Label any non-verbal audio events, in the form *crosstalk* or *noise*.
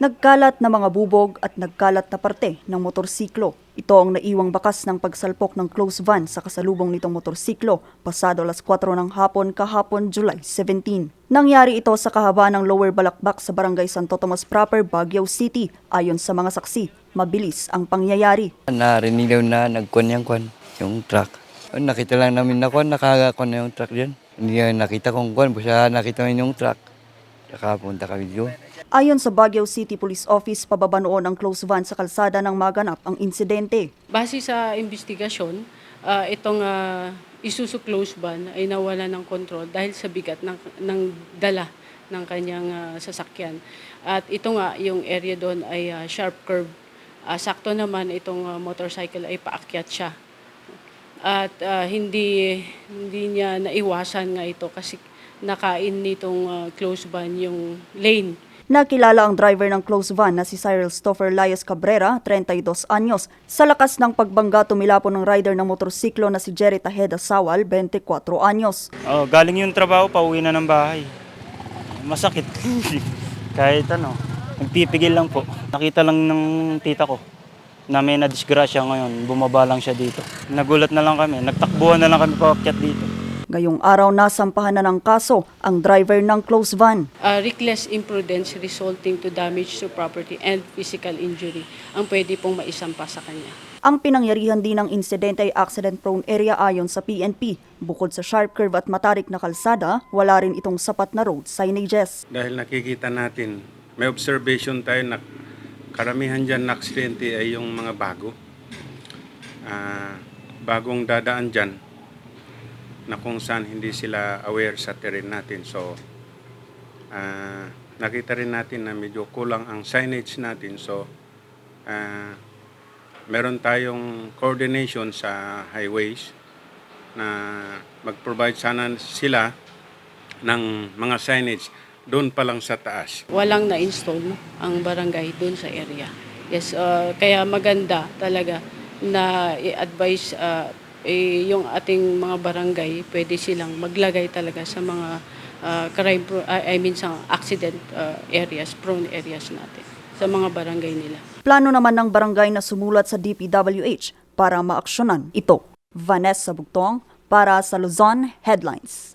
Nagkalat na mga bubog at nagkalat na parte ng motorsiklo. Ito ang naiwang bakas ng pagsalpok ng close van sa kasalubong nitong motorsiklo pasado alas 4 ng hapon kahapon July 17. Nangyari ito sa kahaba ng Lower Balakbak sa Barangay Santo Tomas Proper, Baguio City. Ayon sa mga saksi, mabilis ang pangyayari. Narinilaw na nagkon yung yung truck. Nakita lang namin na kwan, nakakakon na yung truck dyan. Hindi na nakita kong kwan, basta nakita namin yung truck. Saka punta kami doon. Ayon sa Baguio City Police Office, pababa noon ang close van sa kalsada nang maganap ang insidente. Base sa investigasyon, ah, itong ah, Isuzu close van ay nawala ng kontrol dahil sa bigat ng, ng dala ng kanyang ah, sasakyan. At ito nga, yung area doon ay ah, sharp curve. Ah, sakto naman itong ah, motorcycle ay paakyat siya. At ah, hindi hindi niya naiwasan nga ito kasi nakain nitong ah, close van yung lane Nakilala ang driver ng close van na si Cyril Stoffer Layas Cabrera, 32 anyos. Sa lakas ng pagbangga tumilapon ng rider ng motorsiklo na si Jerry Tajeda Sawal, 24 anyos. Oh, galing yung trabaho, pauwi na ng bahay. Masakit. *laughs* Kahit ano, nagpipigil lang po. Nakita lang ng tita ko na may nadisgrasya ngayon. Bumaba lang siya dito. Nagulat na lang kami. Nagtakbuhan na lang kami paakyat dito. Ngayong araw nasampahan na ng kaso ang driver ng close van. uh, reckless imprudence resulting to damage to property and physical injury ang pwede pong maisampa sa kanya. Ang pinangyarihan din ng insidente ay accident-prone area ayon sa PNP. Bukod sa sharp curve at matarik na kalsada, wala rin itong sapat na road signages. Dahil nakikita natin, may observation tayo na karamihan dyan na aksidente ay yung mga bago. Ah, bagong dadaan dyan na kung saan hindi sila aware sa terrain natin. So, ah, nakita rin natin na medyo kulang ang signage natin. So, ah, meron tayong coordination sa highways na mag-provide sana sila ng mga signage doon pa lang sa taas. Walang na-install ang barangay doon sa area. Yes, uh, kaya maganda talaga na i-advise uh, eh, yung ating mga barangay, pwede silang maglagay talaga sa mga uh, crime, uh, I mean sa accident uh, areas, prone areas natin, sa mga barangay nila. Plano naman ng barangay na sumulat sa DPWH para maaksyonan ito. Vanessa Bugtong para sa Luzon Headlines.